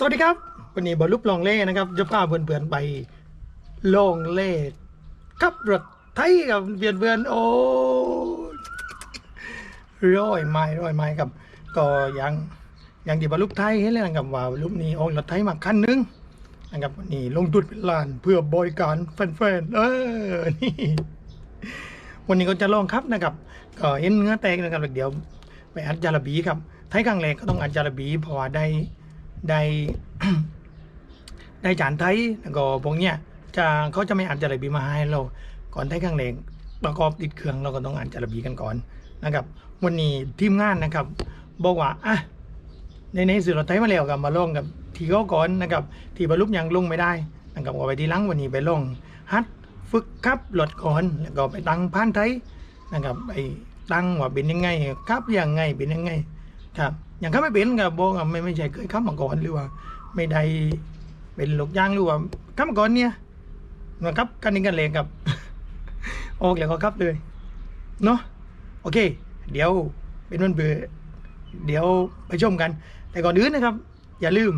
สวัสดีครับ วันนี้บอลลุปลองเล่นะครับ จะพาเพื่อนๆไปลองเล่กับรถไทยกับเพื่อนๆโอ้ร้อยไม้ร้อยไม้ครับ ก็ยังยังที่บอลลุปไทยให้เลยนะครับว่าลลุปนี้ออกรถไทยมาคันหนึงนะครับวันนี้ลงทุนเป็นล้านเพื่อบริการแฟนๆเออนี่วันนี้ก็จะลองครับนะครับก็เห็นเนื้อแตกนะครับเดี๋ยวไปอัดจาระบีครับไทยครั้งแรกก็ต้องอัดจาระบีเพราะว่าได้ ได้ได้จานไทยแล้วก็พวกเนี้ยจะเขาจะไม่อัดจาระบีมาให้เราก่อนไทยครั้งแรกประกอบติดเครื่องเราก็ต้องอัดจาระบีกันก่อนนะครับ วันนี้ทีมงานนะครับ บอกว่าอะในในสื่อรถไทยมาแล้วกับมาลองกับทีเขาก่อนนะครับ ที่บรรลุยังลงไม่ได้นะครับก็ไปที่ลังวันนี้ไปลองฮัดฝึกขับรถก่อนแล้วก็ไปตั้งพันไทยนะครับไปตั้งว่าเป็นยังไงขับยังไงเป็นยังไง ครับ อย่างขับไม่เป็นกับบอกว่าไม่ไม่ใช่เคยขับมาก่อนหรือว่า ไม่ได้เป็นลูกย่างหรือว่าขับมาก่อนเนี่ยมาขับกันนี้กันเลยกับออกแล้วก็ขับเลยเนาะโอเค เดี๋ยวเป็นวันเบื่อเดี๋ยวไปชมกัน แต่ก่อนอื่นนะครับ อย่าลืม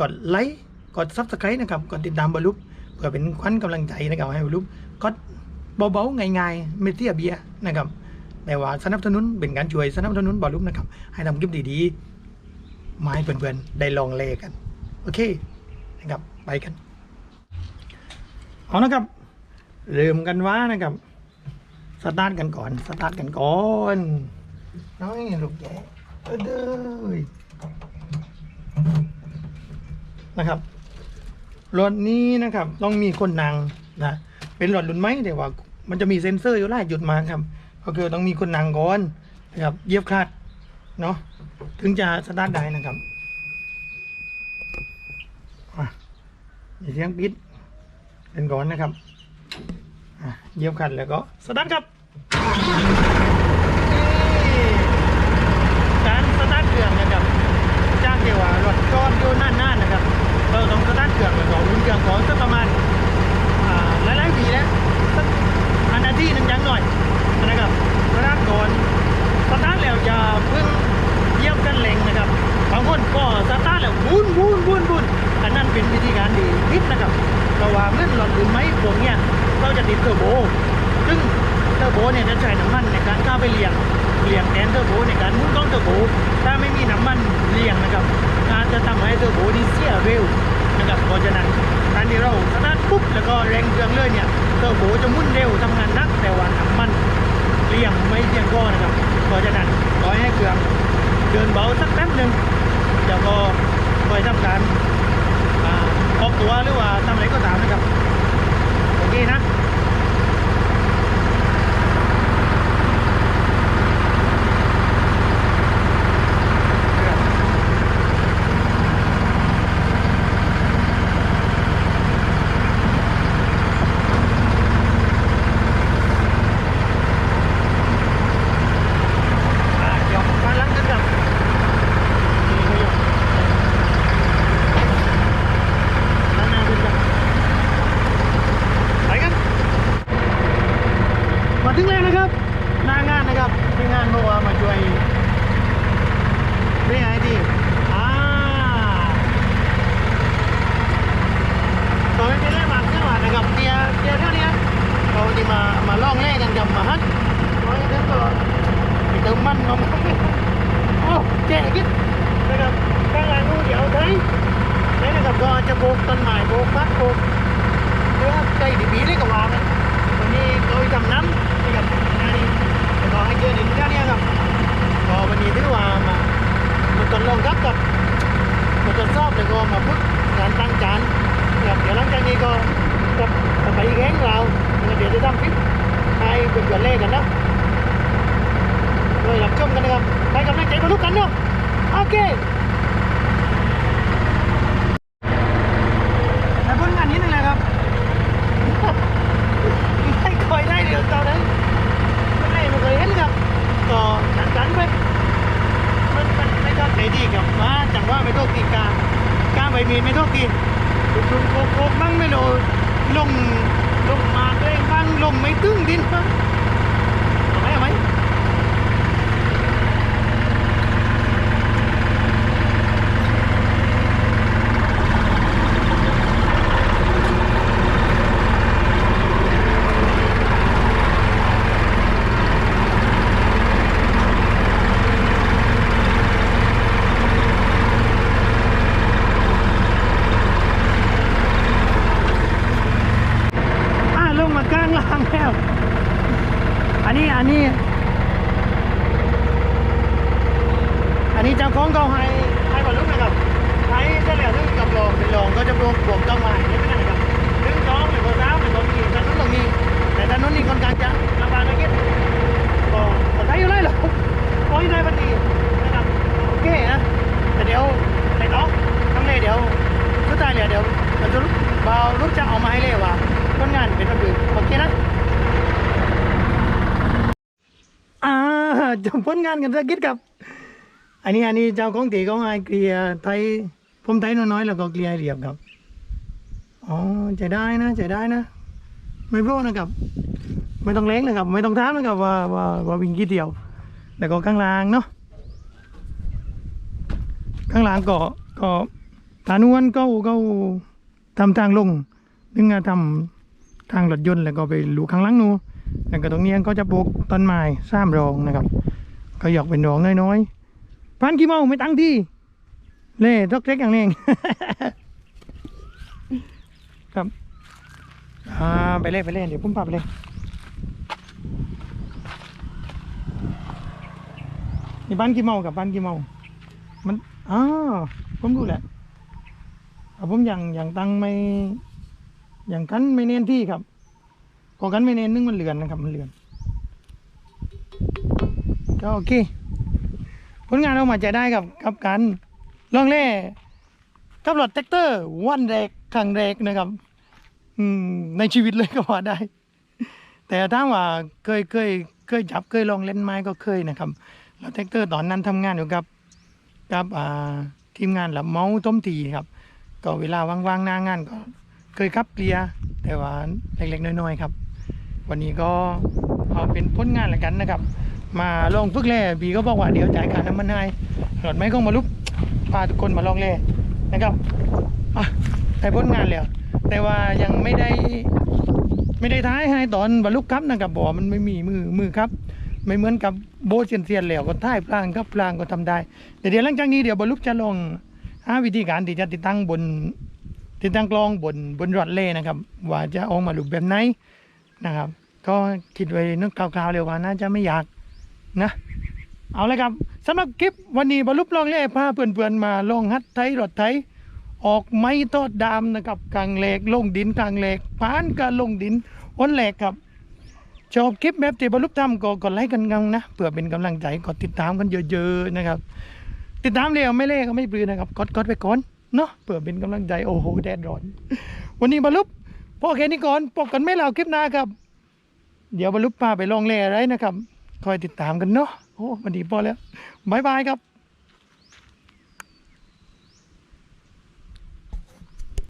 กดไลค์กดซับสไครต์นะครับกดติดตามบอลลุปเพื่อเป็นขวัญกำลังใจนะครับให้บอลลุปกดเบาๆง่ายๆไม่เตี้ยเบียนะครับ แต่ว่าสนับสนุนเป็นการช่วยสนับสนุนบอลลูนนะครับ ให้ทำคลิปดีๆมาให้เพื่อนๆได้ลองเลกัน โอเคนะครับไปกัน เอานะครับเริ่มกันว่านะครับสตาร์ทกันก่อนสตาร์ทกันก่อนน้อยลูกแย่เออเด้อนะครับรถนี้นะครับ ต้องมีคนนั่งนะเป็นรถรุ่นไหมแต่ว่า มันจะมีเซ็นเซอร์อยู่ไล่จุดมาครับ ก็คือต้องมีคนนั่งก่อนนะครับเยียบคลัดเนาะถึงจะสตาร์ทได้นะครับอะมีเสียงปิดเป็นก่อนนะครับอะเยียบคลัดแล้วก็สตาร์ทครับการสตาร์ทเครื่องนะครับจ้ากเกี่ยวว่ารถก้อนอยู่นั่นๆนะครับเราต้องสตาร์ทเครื่องแล้วก็อุ่นเครื่องของสักประมาณอ่าหลายๆปีแล้วสักอันนาทีหนึ่งยังหน่อยนะครับสตาร์ทก่อนสตาร์ทแล้วอย่าเพิ่งเหยียบกันเร่งนะครับบางคนก็สตาร์ทแล้วบุนบุนบุนบุนอันนั้นเป็นวิธีการดี นะครับเพราะว่าเมื่อหลอดหรือไม่พวกเนี้ยเราจะติดเทอร์โบ ซึ่งเทอร์โบเนี่ยจะใช้น้ำมันในการเข้าไปเลี้ยงเลี้ยงแทนเทอร์โบในการหมุนกล้องเทอร์โบ ถ้าไม่มีน้ำมันเลี้ยงนะครับอาจจะทำให้เทอร์โบนี่เสียเร็วนะครับเพราะฉะนั้นการที่เราสตาร์ทปุ๊บแล้วก็แรงเครื่องเลยเนี่ยเทอร์โบจะหมุนเร็วทำงานนักแต่ว่าน้ำมันเลี้ยงไม่เพียงพอนะครับเพราะฉะนั้นขอให้เครื่องเดินเบาสักแป๊บหนึ่งแล้วก็คอยทำการ อ่าออกตัวหรือว่าทำอะไรก็ตามนะครับ โอเคนะ อ่าเดี๋ยวมาล้างกันครับนี่เขาอยู่ล้างหน้าขึ้นครับไปกัน มาถึงแล้วนะครับ หน้างานนะครับที่งานบอกว่ามาช่วยเป็นไงดีอ่าตอนนี้เป็นแรกมาเมื่อวานนะครับเตียเตียเท่านี้เราจะมามาล่องแร่กันกับมาฮัทร้อยเดินตลอด ไปเติมมันมาโอ้แก่กิ๊บนะครับข้างหลังนู้นเดี๋ยวไทยนี่นะครับ ก็จะโบกต้นไม้โบกพัดโบกเรือไก่ดีบีเลยกับวางนะวันนี้โดยจำน้ำนี่กับงานนี้แล้วก็ให้เจอดินแค่นี้ครับก็วันนี้ถือว่ามามาตนลองรับกับมาตรวจสอบแล้วก็มาพูดงานตั้งจานนะครับเดี๋ยวหลังจากนี้ก็กับไปอีกแห่งเราเดี๋ยวจะทำคลิปให้เป็นตัวเลขกันนะโดยรับชมกันนะครับไปกำลังใจมาทุกกันเนาะโอเคแต่ผลงานนี้นั่นแหละครับ ไม่ค่อยได้เดี๋ยวตอนนั้นไม่ไม่เคยเห็นครับก็สันสันๆไปมันมันไม่ก็ใจดีกับว่าจังว่าไม่โทษตีกากาใบมีไม่โทษตี ลุงโคกโคกบ้างไม่โดนลงลงมาเองบ้างลงไม่ตึ้งดินบ้างางล่างแล้ว อันนี้อันนี้ อันนี้เจ้าของเขาให้ให้บรลุนยครับให้เส้นเหลืองกำลัองเป็นรองก็จะรวมรวมต้องมาอย่างนี้ไม่ได้ครับหนึ่งสองหนึ่งสามหนึ่งสองสี่สา จบผลงานกันสักนิดครับ อันนี้อันนี้เจ้าของตีของไอเกลียไทยผมไทยน้อยๆแล้วก็เกลียเรียบครับ อ๋อใจได้นะใจได้นะ ไม่โบ้นะครับ ไม่ต้องเล้งนะครับ ไม่ต้องถามนะครับว่าว่าว่าวิ่งกี่เดียว แล้วก็ข้างล่างเนาะ ข้างล่างก็ก็ฐานวนก็ก็ทำทางลงนึงอะทำทางรถยนต์แล้วก็ไปลูข้างล่างนู้น แล้วก็ตรงนี้ก็จะปลูกต้นไม้สามรองนะครับ ก็หยอกเป็นรองน้อยๆพันกี่โมงไม่ตั้งที่เล่ทอกเล็กอย่างนี้เองครับอ่าไปเล่นไปเล่นเดี๋ยวผมพาไปเลยนี่บ้านกี่โมงกับบ้านกี่โมงมันอ๋อผมรู้แหละอ่ผมยังยังตั้งไม่ยังกันไม่เน้นที่ครับ พอกันไม่เน้นนึงมันเลือนนะครับมันเลือนก็โอเคผลงานออกมาจะได้กับกับการลองเล่กับรถแท็กเตอร์ วันแรกครั้งแรกนะครับ อืมในชีวิตเลยก็ว่าได้ แต่ถ้าว่าเคยเคยเคยจับเคยลองเล่นไม้ก็เคยนะครับแล้วแท็กเตอร์ตอนนั้นทำงานอยู่กับกับอ่าทีมงานหลับเมาส์ต้มตีครับ ก็เวลาว่างๆหน้างานก็เคยขับเกลียแต่ว่าเล็กๆน้อยๆครับ วันนี้ก็เอาเป็นผลงานแล้วกันนะครับ มาลองฝึกแล่บีก็บอกว่าเดี๋ยวจ่ายค่าน้ำมันให้หลอดไม้ก็มาลุกพาทุกคนมาลองแล่นะครับอะได้ผลงานแล้ว แต่ว่ายังไม่ได้ไม่ได้ท้ายให้ตอนบรรลุครับนะครับบอกว่ามันไม่มีมือมือครับ ไม่เหมือนกับโบเซียนเซียนๆแล้วก็ท้ายพลางครับพลางก็ทำได้แต่เดี๋ยวหลังจากนี้เดี๋ยวบรรลุจะลองหาวิธีการที่จะติดตั้งบนติดตั้งกล้องบนบนรถเล่นะครับ ว่าจะออกมารูปแบบไหนนะครับ ก็คิดไว้นึกคร่าวๆเลยว่าน่าจะไม่อยากนะ เอาเลยครับสำหรับคลิปวันนี้บรรลุลองเล่พาเพื่อนๆมาลองฮัดไทยรถไทยออกไม้ทอดดามนะครับกลางเหล็กลงดินกลางเหล็กผ่านการลงดินอ้นแหลกครับชอบคลิปแบบที่บรรลุทำก็กดไลค์กันงังนะเพื่อเป็นกำลังใจกดติดตามกันเยอะๆนะครับ ติดตามเร็วไม่เล่ก็ไม่ปลือนะครับกดกดไปก่อนเนาะเพื่อเป็นกำลังใจโอ้โหแดดร้อน วันนี้บรรลุพอแค่นี้ก่อนพบกันไม่เราคลิปหน้าครับ เดี๋ยวบรรลุป้าไปลองเล่อะไรนะครับ คอยติดตามกันเนาะโอ้วันดีพอแล้วบายบายครับ